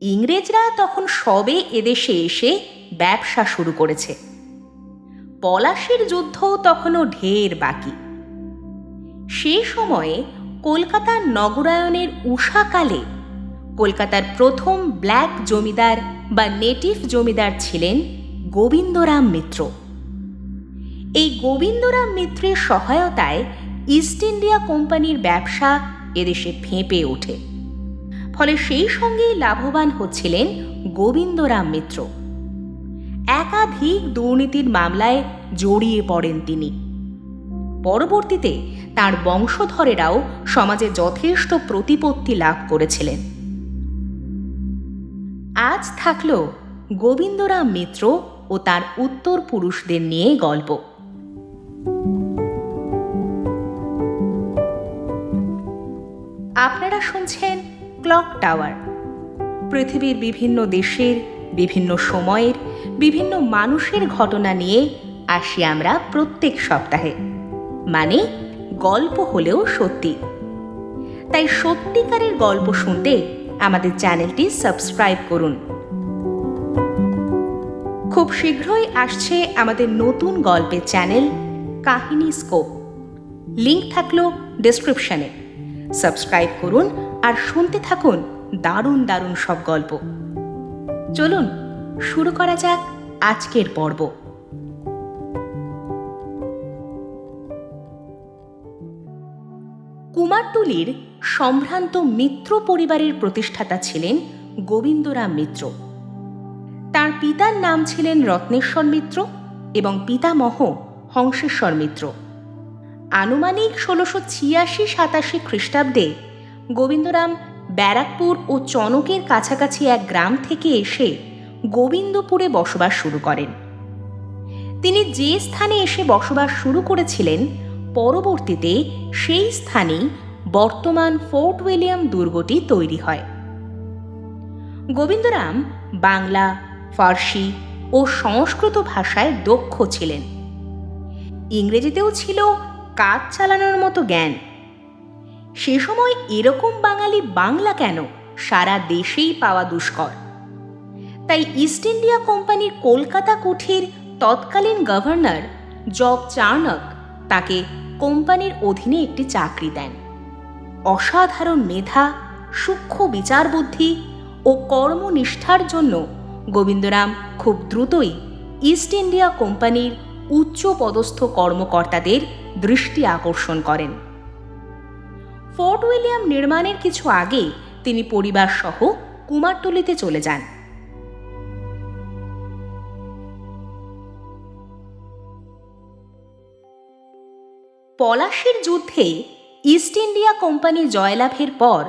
ইংরেজরা তখন সবে এদেশে এসে ব্যবসা শুরু করেছে। পলাশির যুদ্ধও তখনও ঢের বাকি। সে সময়ে কলকাতার নগরায়নের উষাকালে কলকাতার প্রথম ব্ল্যাক জমিদার বা নেটিভ জমিদার ছিলেন গোবিন্দরাম মিত্র। এই গোবিন্দরাম মিত্রের সহায়তায় ইস্ট ইন্ডিয়া কোম্পানির ব্যবসা এদেশে ফেঁপে ওঠে। ফলে সেই সঙ্গেই লাভবান হচ্ছিলেন গোবিন্দরাম মিত্র। একাধিক দুর্নীতির মামলায় জড়িয়ে পড়েন তিনি। পরবর্তীতে তার বংশধরেরাও সমাজে যথেষ্ট প্রতিপত্তি লাভ করেছিলেন। আজ থাকল গোবিন্দরাম মিত্র ও তার উত্তর পুরুষদের নিয়ে গল্প। আপনারা শুনছেন ক্লক টাওয়ার। পৃথিবীর বিভিন্ন দেশের, বিভিন্ন সময়ের, বিভিন্ন মানুষের ঘটনা নিয়ে আসি আমরা প্রত্যেক সপ্তাহে। মানে গল্প হলেও সত্যি। তাই সত্যিকারের গল্প শুনতে আমাদের চ্যানেলটি সাবস্ক্রাইব করুন। খুব শীঘ্রই আসছে আমাদের নতুন গল্পের চ্যানেল কাহিনী স্কোপ। লিংক থাকল ডেসক্রিপশনে। সাবস্ক্রাইব করুন আর শুনতে থাকুন দারুণ দারুণ সব গল্প। চলুন, শুরু করা যাক আজকের পর্ব। কুমারটুলির সম্ভ্রান্ত মিত্র পরিবারের প্রতিষ্ঠাতা ছিলেন গোবিন্দরাম মিত্র। তার পিতার নাম ছিলেন রত্নেশ্বর মিত্র এবং পিতামহ হংসেশ্বর মিত্র। আনুমানিক ষোলোশো ছিয়াশি সাতাশি খ্রিস্টাব্দে গোবিন্দরাম ব্যারাকপুর ও চনকের কাছাকাছি এক গ্রাম থেকে এসে গোবিন্দপুরে বসবাস শুরু করেন। তিনি যে স্থানে এসে বসবাস শুরু করেছিলেন, পরবর্তীতে সেই স্থানেই বর্তমান ফোর্ট উইলিয়াম দুর্গটি তৈরি হয়। গোবিন্দরাম বাংলা, ফার্সি ও সংস্কৃত ভাষায় দক্ষ ছিলেন। ইংরেজিতেও ছিল কাজ চালানোর মতো জ্ঞান। সে সময় এরকম বাঙালি বাংলা কেন? সারা দেশেই পাওয়া দুষ্কর। তাই ইস্ট ইন্ডিয়া কোম্পানির কলকাতা কুঠির তৎকালীন গভর্নর জব চার্নক তাকে কোম্পানির অধীনে একটি চাকরি দেন। অসাধারণ মেধা, সূক্ষ্ম বিচার বুদ্ধি ও কর্মনিষ্ঠার জন্য গোবিন্দরাম খুব দ্রুতই ইস্ট ইন্ডিয়া কোম্পানির উচ্চ পদস্থ কর্মকর্তাদের দৃষ্টি আকর্ষণ করেন। ফোর্ট উইলিয়াম নির্মাণের কিছু আগে তিনি পরিবার সহ কুমারটুলিতে চলে যান। পলাশির যুদ্ধে ইস্ট ইন্ডিয়া কোম্পানি জয়লাভের পর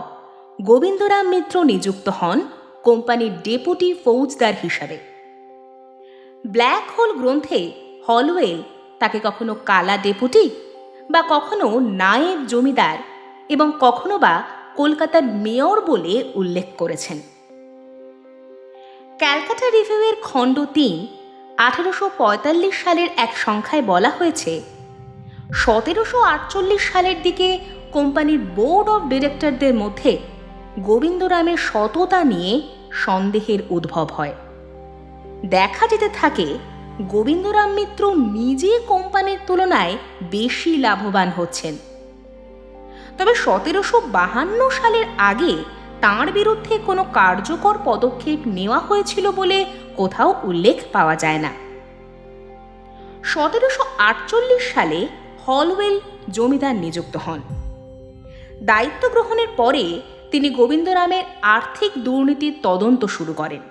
গোবিন্দরাম মিত্র নিযুক্ত হন কোম্পানির ডেপুটি ফৌজদার হিসাবে। ব্ল্যাক হোল গ্রন্থে হলওয়েল তাকে কখনো কালা ডেপুটি বা কখনো নায়েব জমিদার এবং কখনো বা কলকাতার মেয়র বলে উল্লেখ করেছেন। ক্যালকাটা রিভিউয়ের খণ্ড তিন, আঠেরোশো সালের এক সংখ্যায় বলা হয়েছে, সতেরোশো আটচল্লিশ সালের দিকে কোম্পানির বোর্ড অফ ডিরেক্টরদের মধ্যে গোবিন্দরামের সততা নিয়ে সন্দেহের উদ্ভব হয়। দেখা যেতে থাকে, গোবিন্দরাম মিত্র নিজে কোম্পানির তুলনায় বেশি লাভবান হচ্ছেন। তবে সতেরোশো বাহান্ন সালের আগে তাঁর বিরুদ্ধে কোনো কার্যকর পদক্ষেপ নেওয়া হয়েছিল বলে কোথাও উল্লেখ পাওয়া যায় না। সতেরোশো আটচল্লিশ সালে হলওয়েল জমিদার নিযুক্ত হন। দায়িত্ব গ্রহণের পরে তিনি গোবিন্দরামের আর্থিক দুর্নীতির তদন্ত শুরু করেন।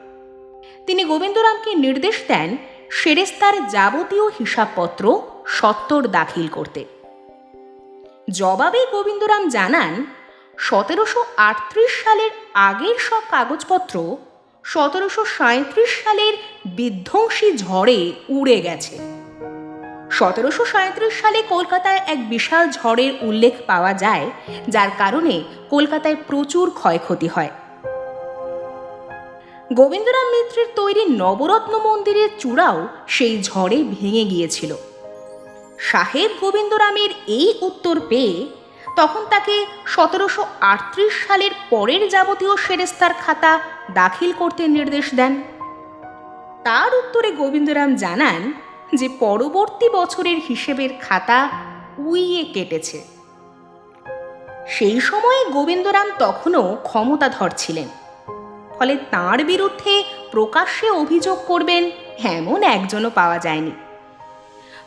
তিনি গোবিন্দরামকে নির্দেশ দেন, সেরেস্তার যাবতীয় হিসাবপত্র সত্তর দাখিল করতে। জবাবে গোবিন্দরাম জানান, সতেরোশো আটত্রিশ সালের আগের সব কাগজপত্র সতেরোশো সাঁত্রিশ সালের বিধ্বংসী ঝড়ে উড়ে গেছে। সতেরোশো সাঁত্রিশ সালে কলকাতায় এক বিশাল ঝড়ের উল্লেখ পাওয়া যায়, যার কারণে কলকাতায় প্রচুর ক্ষয়ক্ষতি হয়। গোবিন্দরাম মিত্রের তৈরি নবরত্ন মন্দিরের চূড়াও সেই ঝড়ে ভেঙে গিয়েছিল। সাহেব গোবিন্দরামের এই উত্তর পেয়ে তখন তাকে সতেরোশো আটত্রিশ সালের পরের যাবতীয় সেরেস্তার খাতা দাখিল করতে নির্দেশ দেন। তার উত্তরে গোবিন্দরাম জানান যে পরবর্তী বছরের হিসেবের খাতা উইয়ে কেটেছে। সেই সময়ে গোবিন্দরাম তখনও ক্ষমতাধর ছিলেন। ফলে তার বিরুদ্ধে প্রকাশ্যে অভিযোগ করবেন এমন একজনও পাওয়া যায়নি।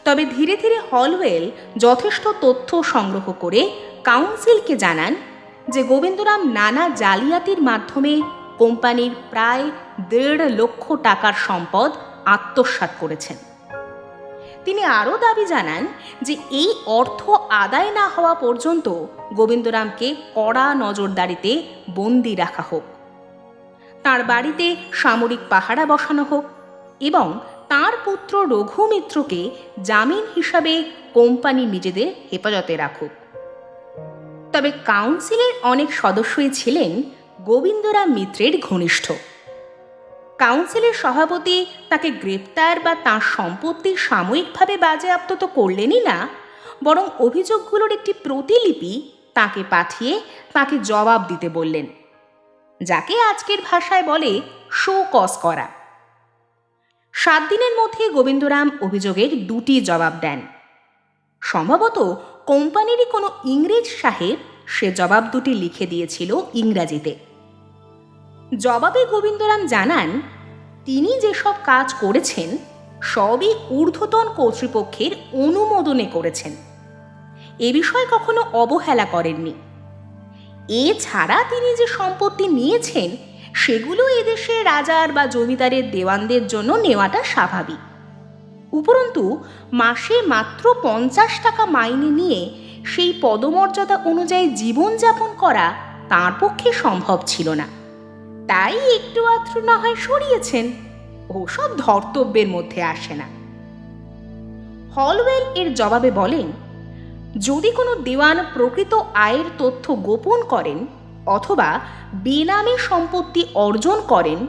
তবে ধীরে ধীরে হলওয়েল যথেষ্ট তথ্য সংগ্রহ করে কাউন্সিলকে জানান যে গোবিন্দরাম নানা জালিয়াতির মাধ্যমে কোম্পানির প্রায় দেড় লক্ষ টাকার সম্পদ আত্মসাৎ করেছেন। তিনি আরও দাবি জানান যে এই অর্থ আদায় না হওয়া পর্যন্ত গোবিন্দরামকে কড়া নজরদারিতে বন্দি রাখা হোক। তার বাড়িতে সামরিক পাহারা বসানো হোক এবং তার পুত্র রঘুমিত্রকে জামিন হিসাবে কোম্পানি নিজেদের হেফাজতে রাখুক। তবে কাউন্সিলের অনেক সদস্যই ছিলেন গোবিন্দরাম মিত্রের ঘনিষ্ঠ। কাউন্সিলের সভাপতি তাকে গ্রেপ্তার বা তাঁর সম্পত্তি সাময়িকভাবে বাজেয়াপ্ত তো করলেনই না, বরং অভিযোগগুলোর একটি প্রতিলিপি তাকে পাঠিয়ে তাকে জবাব দিতে বললেন, যাকে আজকের ভাষায় বলে শো কস করা। সাত দিনের মধ্যে গোবিন্দরাম অভিযোগের দুটি জবাব দেন। সম্ভবত কোম্পানিরই কোনো ইংরেজ সাহেব সে জবাব দুটি লিখে দিয়েছিল ইংরাজিতে। জবাবে গোবিন্দরাম জানান, তিনি যেসব কাজ করেছেন, সবই ঊর্ধ্বতন কর্তৃপক্ষের অনুমোদনে করেছেন। এ বিষয়ে কখনো অবহেলা করেননি। এছাড়া তিনি যে সম্পত্তি নিয়েছেন সেগুলো এদেশে রাজার বা জমিদারের দেওয়ানদের জন্য নেওয়াটা স্বাভাবিক। উপরন্তু, মাসে মাত্র পঞ্চাশ টাকা মাইনে নিয়ে সেই পদমর্যাদা অনুযায়ী জীবনযাপন করা তার পক্ষে সম্ভব ছিল না। তাই একটু আত্র না হয় সরিয়েছেন। ওসব ধর্তব্যের মধ্যে আসে না। হলওয়েল এর জবাবে বলেন, যদি কোনো দেওয়ান প্রকৃত আয়ের তথ্য গোপন করেন অথবা বেনামি সম্পত্তি অর্জন করেন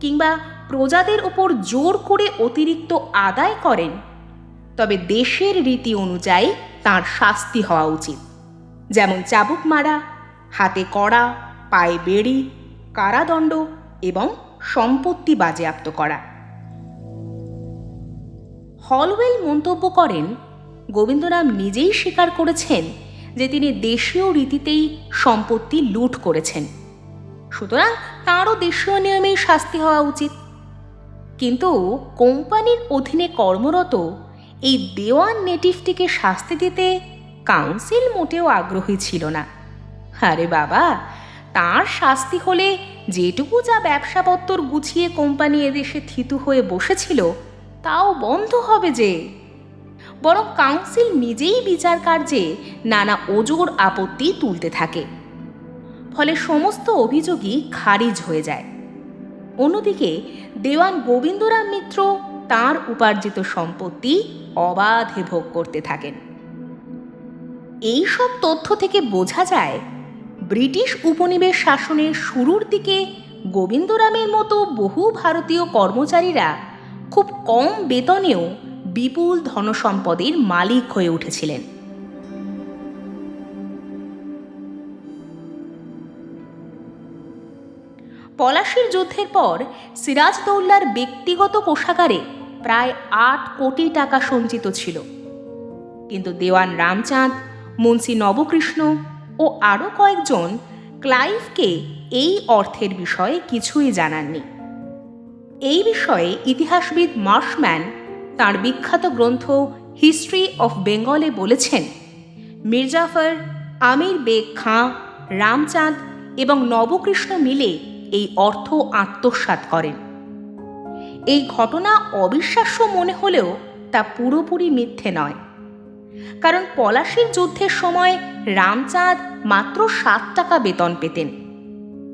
কিংবা প্রজাদের ওপর জোর করে অতিরিক্ত আদায় করেন, তবে দেশের রীতি অনুযায়ী তার শাস্তি হওয়া উচিত। যেমন চাবুক মারা হাতে কড়া, পায়ে বেড়ি, কারাদণ্ড এবং সম্পত্তি বাজেয়াপ্ত করা। হলওয়েল মন্তব্য করেন, গোবিন্দরাম নিজেই স্বীকার করেছেন যে তিনি দেশীয় রীতিতেই সম্পত্তি লুট করেছেন। সুতরাং তাঁরও দেশীয় নিয়মেই শাস্তি হওয়া উচিত। কিন্তু কোম্পানির অধীনে কর্মরত এই দেওয়ান নেটিভটিকে শাস্তি দিতে কাউন্সিল মোটেও আগ্রহী ছিল না। আরে বাবা, তার শাস্তি হলে যেটুকু যা ব্যবসাপত্তর গুছিয়ে কোম্পানি এদেশে থিতু হয়ে বসেছিল, তাও বন্ধ হবে যে। বরং কাউন্সিল নিজেই বিচার কার্যে নানা ওজোর আপত্তি তুলতে থাকে। ফলে সমস্ত অভিযোগই খারিজ হয়ে যায়। অন্যদিকে, দেওয়ান গোবিন্দরাম মিত্র তার উপার্জিত সম্পত্তি অবাধে ভোগ করতে থাকেন। এই সব তথ্য থেকে বোঝা যায়, ব্রিটিশ উপনিবেশ শাসনের শুরুর দিকে গোবিন্দরামের মতো বহু ভারতীয় কর্মচারীরা খুব কম বেতনেও বিপুল ধনসম্পদের মালিক হয়ে উঠেছিলেন। পলাশির যুদ্ধের পর সিরাজদৌল্লার ব্যক্তিগত কোষাগারে প্রায় আট কোটি টাকা সঞ্চিত ছিল। কিন্তু দেওয়ান রামচাঁদ, মুন্সি নবকৃষ্ণ ও আরও কয়েকজন ক্লাইভকে এই অর্থের বিষয়ে কিছুই জানাননি। এই বিষয়ে ইতিহাসবিদ মার্শম্যান তার বিখ্যাত গ্রন্থ হিস্ট্রি অফ বেঙ্গলে বলেছেন, মির্জাফর, আমির বেগ খাঁ, রামচাঁদ এবং নবকৃষ্ণ মিলে এই অর্থ আত্মসাৎ করেন। এই ঘটনা অবিশ্বাস্য মনে হলেও তা পুরোপুরি মিথ্যে নয়। কারণ পলাশির যুদ্ধের সময় রামচাঁদ মাত্র সাত টাকা বেতন পেতেন।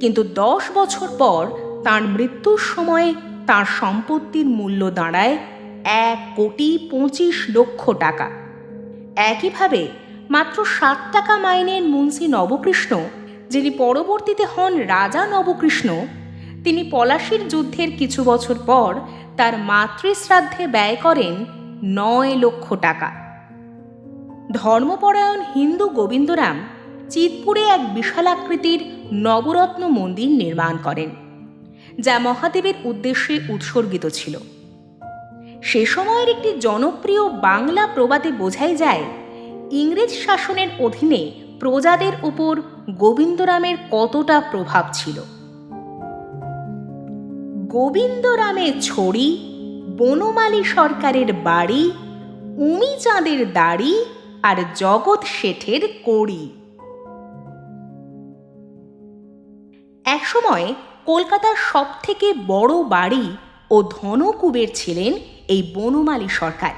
কিন্তু দশ বছর পর তার মৃত্যুর সময়ে তার সম্পত্তির মূল্য দাঁড়ায় এক কোটি পঁচিশ লক্ষ টাকা। একইভাবে মাত্র সাত টাকা মাইনের মুন্সি নবকৃষ্ণ, যিনি পরবর্তীতে হন রাজা নবকৃষ্ণ, তিনি পলাশির যুদ্ধের কিছু বছর পর তার মাতৃশ্রাদ্ধে ব্যয় করেন নয় লক্ষ টাকা। ধর্মপরায়ণ হিন্দু গোবিন্দরাম চিতপুরে এক বিশালাকৃতির নবরত্ন মন্দির নির্মাণ করেন, যা মহাদেবের উদ্দেশ্যে উৎসর্গিত ছিল। সে সময়ের একটি জনপ্রিয় বাংলা প্রবাদে বোঝাই যায়, ইংরেজ শাসনের অধীনে প্রজাদের উপর গোবিন্দরামের কতটা প্রভাব ছিল। গোবিন্দরামের ছড়ি, বনমালী সরকারের বাড়ি উমি চাঁদের দাড়ি আর জগৎ শেঠের কড়ি। একসময় কলকাতার সবথেকে বড় বাড়ি ও ধনকুবের ছিলেন এই বনমালী সরকার।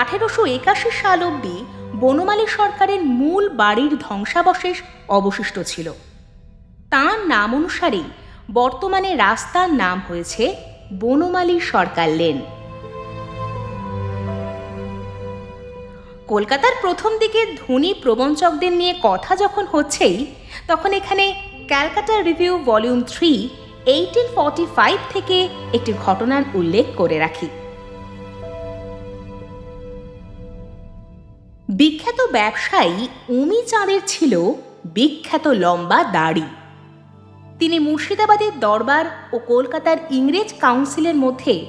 আঠেরোশো একাশি সাল অবধি বনমালী সরকারের মূল বাড়ির ধ্বংসাবশেষ অবশিষ্ট ছিল। তার নাম অনুসারেই বর্তমানে রাস্তার নাম হয়েছে বনমালী সরকার লেন। কলকাতার প্রথম দিকে ধনী প্রবঞ্চকদের নিয়ে কথা যখন হচ্ছেই, তখন এখানে Calcutta Review volume three eighteen forty five থেকে একটি ঘটনার উল্লেখ করে রাখি। বিখ্যাত ব্যবসায়ী উমি চাঁদের ছিল বিখ্যাত লম্বা দাড়ি। তিনি মুর্শিদাবাদের দরবার ও কলকাতার ইংরেজ কাউন্সিলের মধ্যে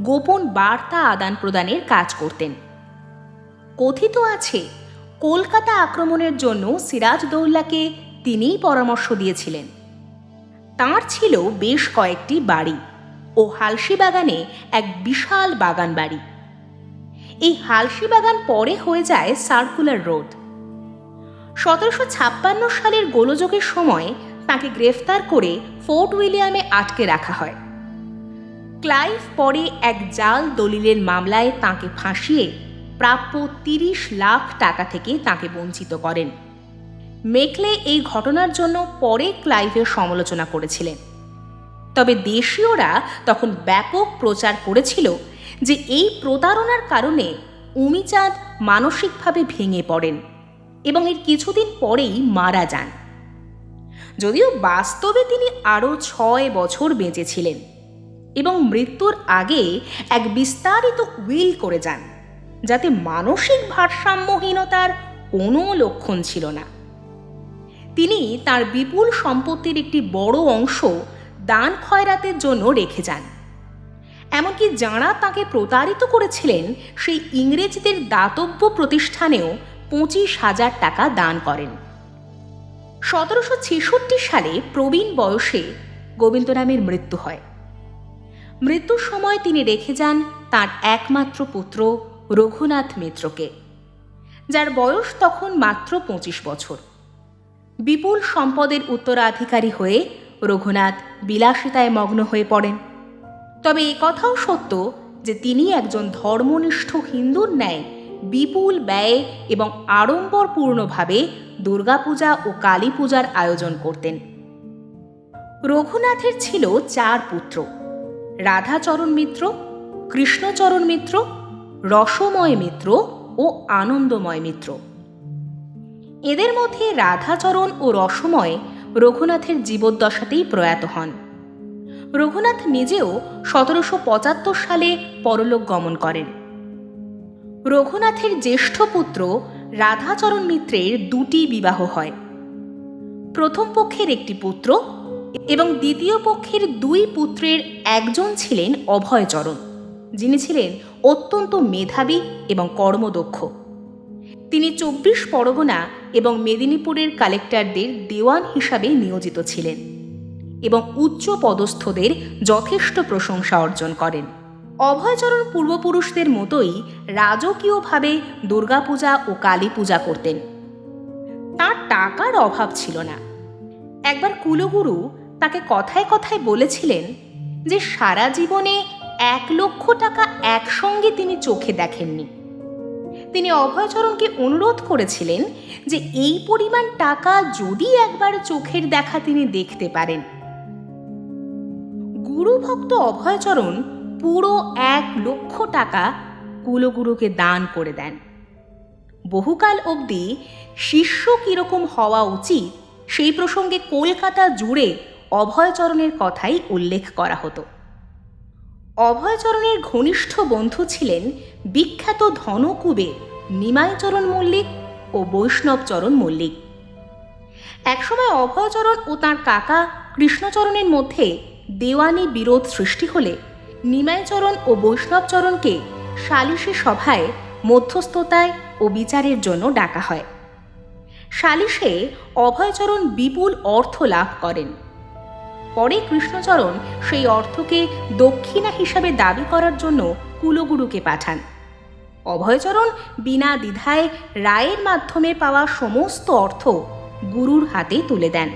গোপন বার্তা আদান প্রদানের কাজ করতেন। কথিত আছে, কলকাতা আক্রমণের জন্য সিরাজদৌল্লাকে তিনিই পরামর্শ দিয়েছিলেন। তার ছিল বেশ কয়েকটি বাড়ি ও হালসি বাগানে এক বিশাল বাগান বাড়ি। এই হালসি বাগান পরে হয়ে যায় সার্কুলার রোড। সতেরোশো ছাপ্পান্ন সালের গোলযোগের সময় তাকে গ্রেফতার করে ফোর্ট উইলিয়ামে আটকে রাখা হয়। ক্লাইভ পরে এক জাল দলিলের মামলায় তাকে ফাঁসিয়ে প্রাপ্য তিরিশ লাখ টাকা থেকে তাকে বঞ্চিত করেন। মেকলে এই ঘটনার জন্য পরে ক্লাইভের সমালোচনা করেছিলেন। তবে দেশীয়রা তখন ব্যাপক প্রচার করেছিল যে এই প্রতারণার কারণে উমিচাঁদ মানসিকভাবে ভেঙে পড়েন এবং এর কিছুদিন পরেই মারা যান। যদিও বাস্তবে তিনি আরও ছয় বছর বেঁচেছিলেন এবং মৃত্যুর আগে এক বিস্তারিত উইল করে যান, যাতে মানসিক ভারসাম্যহীনতার কোনো লক্ষণ ছিল না। তিনি তার বিপুল সম্পত্তির একটি বড় অংশ দান খয়রাতের জন্য রেখে যান। এমনকি যাঁরা তাকে প্রতারিত করেছিলেন, সেই ইংরেজদের দাতব্য প্রতিষ্ঠানেও পঁচিশ হাজার টাকা দান করেন। সতেরোশো ছেষট্টি সালে প্রবীণ বয়সে গোবিন্দরামের মৃত্যু হয়। মৃত্যুর সময় তিনি রেখে যান তার একমাত্র পুত্র রঘুনাথ মিত্রকে, যার বয়স তখন মাত্র পঁচিশ বছর। বিপুল সম্পদের উত্তরাধিকারী হয়ে রঘুনাথ বিলাসিতায় মগ্ন হয়ে পড়েন। তবে এ কথাও সত্য যে তিনি একজন ধর্মনিষ্ঠ হিন্দুর ন্যায় বিপুল ব্যয়ে এবং আড়ম্বরপূর্ণভাবে দুর্গাপূজা ও কালী পূজার আয়োজন করতেন। রঘুনাথের ছিল চার পুত্র, রাধাচরণ মিত্র, কৃষ্ণচরণ মিত্র, রসময় মিত্র ও আনন্দময় মিত্র। এদের মধ্যে রাধাচরণ ও রসময় রঘুনাথের জীবদ্দশাতেই প্রয়াত হন। রঘুনাথ নিজেও সতেরোশো পঁচাত্তর সালে পরলোক গমন করেন। রঘুনাথের জ্যেষ্ঠ পুত্র রাধাচরণ মিত্রের দুটি বিবাহ হয়। প্রথম পক্ষের একটি পুত্র এবং দ্বিতীয় পক্ষের দুই পুত্রের একজন ছিলেন অভয়চরণ, যিনি ছিলেন অত্যন্ত মেধাবী এবং কর্মদক্ষ। তিনি চব্বিশ পরগনা এবং মেদিনীপুরের কালেক্টরদের দেওয়ান হিসাবে নিয়োজিত ছিলেন এবং উচ্চ পদস্থদের যথেষ্ট প্রশংসা অর্জন করেন। অভয়চরণ পূর্বপুরুষদের মতোই রাজকীয়ভাবে দুর্গাপূজা ও কালী পূজা করতেন। তার টাকার অভাব ছিল না। একবার কুলগুরু তাকে কথায় কথায় বলেছিলেন যে সারা জীবনে এক লক্ষ টাকা একসঙ্গে তিনি চোখে দেখেননি। তিনি অভয়চরণকে অনুরোধ করেছিলেন যে এই পরিমাণ টাকা যদি একবার চোখের দেখা তিনি দেখতে পারেন। গুরুভক্ত অভয়চরণ পুরো এক লক্ষ টাকা কুলগুরুকে দান করে দেন। বহুকাল অবধি শিষ্য কীরকম হওয়া উচিত সেই প্রসঙ্গে কলকাতা জুড়ে অভয়চরণের কথাই উল্লেখ করা হতো। অভয়চরণের ঘনিষ্ঠ বন্ধু ছিলেন বিখ্যাত ধনকুবে নিমাইচরণ মল্লিক ও বৈষ্ণবচরণ মল্লিক। একসময় অভয়চরণ ও তার কাকা কৃষ্ণচরণের মধ্যে দেওয়ানি বিরোধ সৃষ্টি হলে নিমাইচরণ ও বৈষ্ণবচরণকে সালিশি সভায় মধ্যস্থতায় ও বিচারের জন্য ডাকা হয়। সালিশে অভয়চরণ বিপুল অর্থ লাভ করেন। পরে কৃষ্ণচরণ সেই অর্থকে দক্ষিণা হিসাবে দাবি করার জন্য কুলগুরুকে পাঠান। অভয়চরণ বিনা দ্বিধায় রায়ের মাধ্যমে পাওয়া সমস্ত অর্থ গুরুর হাতে তুলে দেন।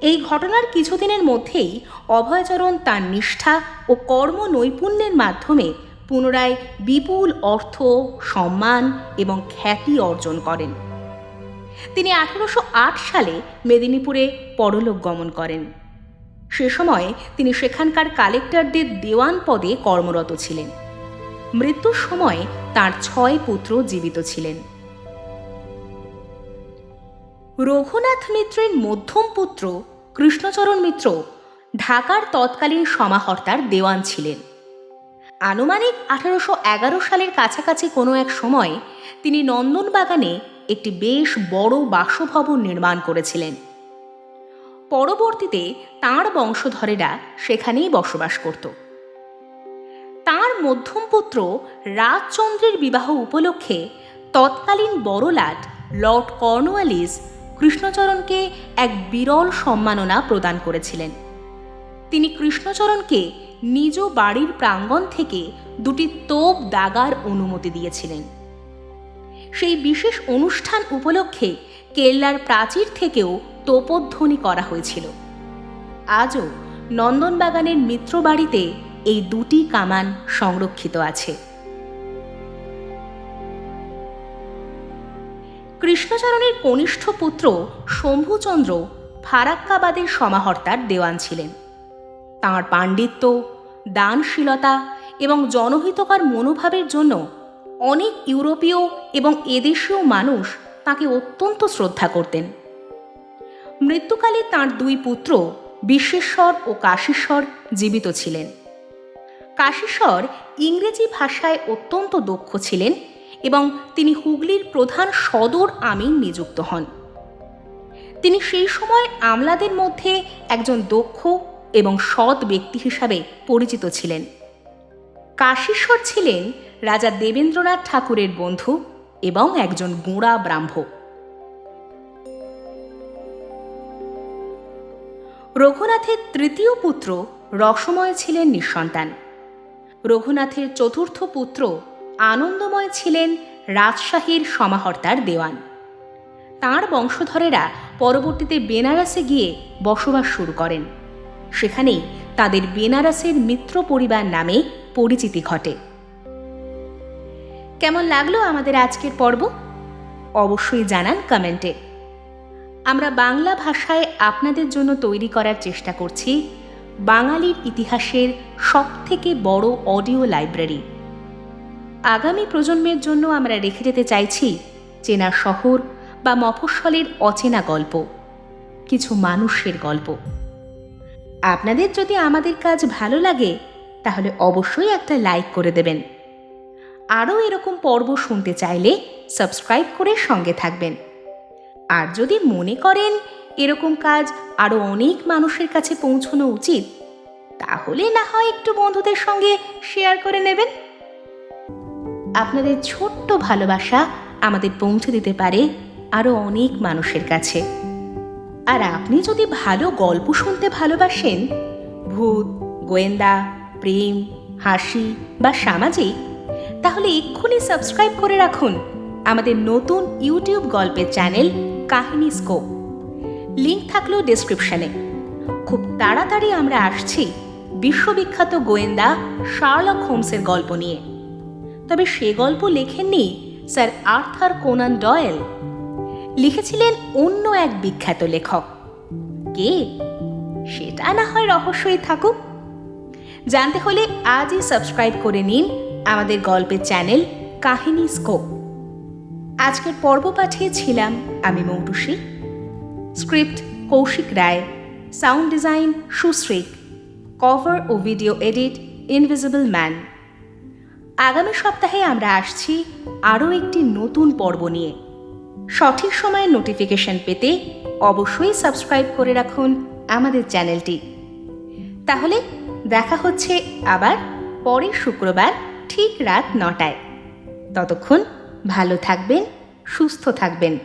এই ঘটনার কিছুদিনের মধ্যেই অভয়চরণ তার নিষ্ঠা ও কর্ম নৈপুণ্যের মাধ্যমে পুনরায় বিপুল অর্থ, সম্মান এবং খ্যাতি অর্জন করেন। তিনি আঠারোশো আট সালে মেদিনীপুরে পরলোক গমন করেন। সে সময়ে তিনি সেখানকার কালেক্টরদের দেওয়ান পদে কর্মরত ছিলেন। মৃত্যুর সময় তার ছয় পুত্র জীবিত ছিলেন। রঘুনাথ মিত্রের মধ্যম পুত্র কৃষ্ণচরণ মিত্র ঢাকার তৎকালীন সমাহর্তার দেওয়ান ছিলেন। আনুমানিক আঠারোশো এগারো সালের কাছাকাছি কোনো এক সময় তিনি নন্দনবাগানে একটি বেশ বড় বাসভবন নির্মাণ করেছিলেন। পরবর্তীতে তাঁর বংশধরেরা সেখানেই বসবাস করত। তাঁর মধ্যম পুত্র রাজচন্দ্রের বিবাহ উপলক্ষে তৎকালীন বড়লাট লর্ড কর্নওয়ালিস কৃষ্ণচরণকে এক বিরল সম্মাননা প্রদান করেছিলেন। তিনি কৃষ্ণচরণকে নিজ বাড়ির প্রাঙ্গণ থেকে দুটি তোপ দাগার অনুমতি দিয়েছিলেন। সেই বিশেষ অনুষ্ঠান উপলক্ষে কেল্লার প্রাচীর থেকেও তোপধ্বনি করা হয়েছিল। আজও নন্দনবাগানের মিত্র বাড়িতে এই দুটি কামান সংরক্ষিত আছে। কৃষ্ণচরণের কনিষ্ঠ পুত্র শম্ভুচন্দ্র ফারাক্কাবাদের সমাহর্তার দেওয়ান ছিলেন। তাঁর পাণ্ডিত্য, দানশীলতা এবং জনহিতকর মনোভাবের জন্য অনেক ইউরোপীয় এবং এদেশীয় মানুষ তাকে অত্যন্ত শ্রদ্ধা করতেন। মৃত্যুকালে তাঁর দুই পুত্র বিশ্বেশ্বর ও কাশীশ্বর জীবিত ছিলেন। কাশীশ্বর ইংরেজি ভাষায় অত্যন্ত দক্ষ ছিলেন এবং তিনি হুগলির প্রধান সদর আমিন নিযুক্ত হন। তিনি সেই সময় আমলাদের মধ্যে একজন দক্ষ এবং সৎ ব্যক্তি হিসাবে পরিচিত ছিলেন। কাশীশ্বর ছিলেন রাজা দেবেন্দ্রনাথ ঠাকুরের বন্ধু এবং একজন গোঁড়া ব্রাহ্ম। রঘুনাথের তৃতীয় পুত্র রসময় ছিলেন নিঃসন্তান। রঘুনাথের চতুর্থ পুত্র আনন্দময় ছিলেন রাজশাহীর সমাহর্তার দেওয়ান। তাঁর বংশধরেরা পরবর্তীতে বেনারসে গিয়ে বসবাস শুরু করেন। সেখানেই তাদের বেনারসের মিত্র পরিবার নামে পরিচিতি ঘটে। কেমন লাগল আমাদের আজকের পর্ব? অবশ্যই জানান কমেন্টে। আমরা বাংলা ভাষায় আপনাদের জন্য তৈরি করার চেষ্টা করছি বাঙালির ইতিহাসের সবথেকে বড় অডিও লাইব্রেরি। আগামী প্রজন্মের জন্য আমরা রেখে যেতে চাইছি চেনা শহর বা মফস্বলের অচেনা গল্প, কিছু মানুষের গল্প। আপনাদের যদি আমাদের কাজ ভালো লাগে তাহলে অবশ্যই একটা লাইক করে দেবেন। আরও এরকম পর্ব শুনতে চাইলে সাবস্ক্রাইব করে সঙ্গে থাকবেন। আর যদি মনে করেন এরকম কাজ আরও অনেক মানুষের কাছে পৌঁছনো উচিত, তাহলে না হয় একটু বন্ধুদের সঙ্গে শেয়ার করে নেবেন। আপনাদের ছোট্ট ভালোবাসা আমাদের পৌঁছে দিতে পারে আরও অনেক মানুষের কাছে। আর আপনি যদি ভালো গল্প শুনতে ভালোবাসেন, ভূত, গোয়েন্দা প্রেম, হাসি বা সামাজিক, তাহলে এক্ষুনি সাবস্ক্রাইব করে রাখুন আমাদের নতুন ইউটিউব গল্পের চ্যানেল কাহিনী স্কোপ। লিঙ্ক থাকল ডিসক্রিপশনে খুব তাড়াতাড়ি আমরা আসছি বিশ্ববিখ্যাত গোয়েন্দা শার্লক হোমসের গল্প নিয়ে। তবে সে গল্প লেখেননি স্যার আর্থার কোনান ডয়েল। লিখেছিলেন অন্য এক বিখ্যাত লেখক। কে? সেটা না হয় রহস্যই থাকুক। জানতে হলে আজই সাবস্ক্রাইব করে নিন আমাদের গল্পের চ্যানেল কাহিনী স্কোপ। আজকের পর্ব পাঠিয়েছিলাম আমি Moutushi. Script Kaushik Roy. Sound design Sushreek cover ও ভিডিও এডিট ইনভিজিবল ম্যান। আগামী সপ্তাহে আমরা আসছি আরও একটি নতুন পর্ব নিয়ে। সঠিক সময়ে নোটিফিকেশন পেতে অবশ্যই সাবস্ক্রাইব করে রাখুন আমাদের চ্যানেলটি। তাহলে দেখা হচ্ছে আবার পরের শুক্রবার ঠিক রাত নটায়। ততক্ষণ ভালো থাকবেন সুস্থ থাকবেন।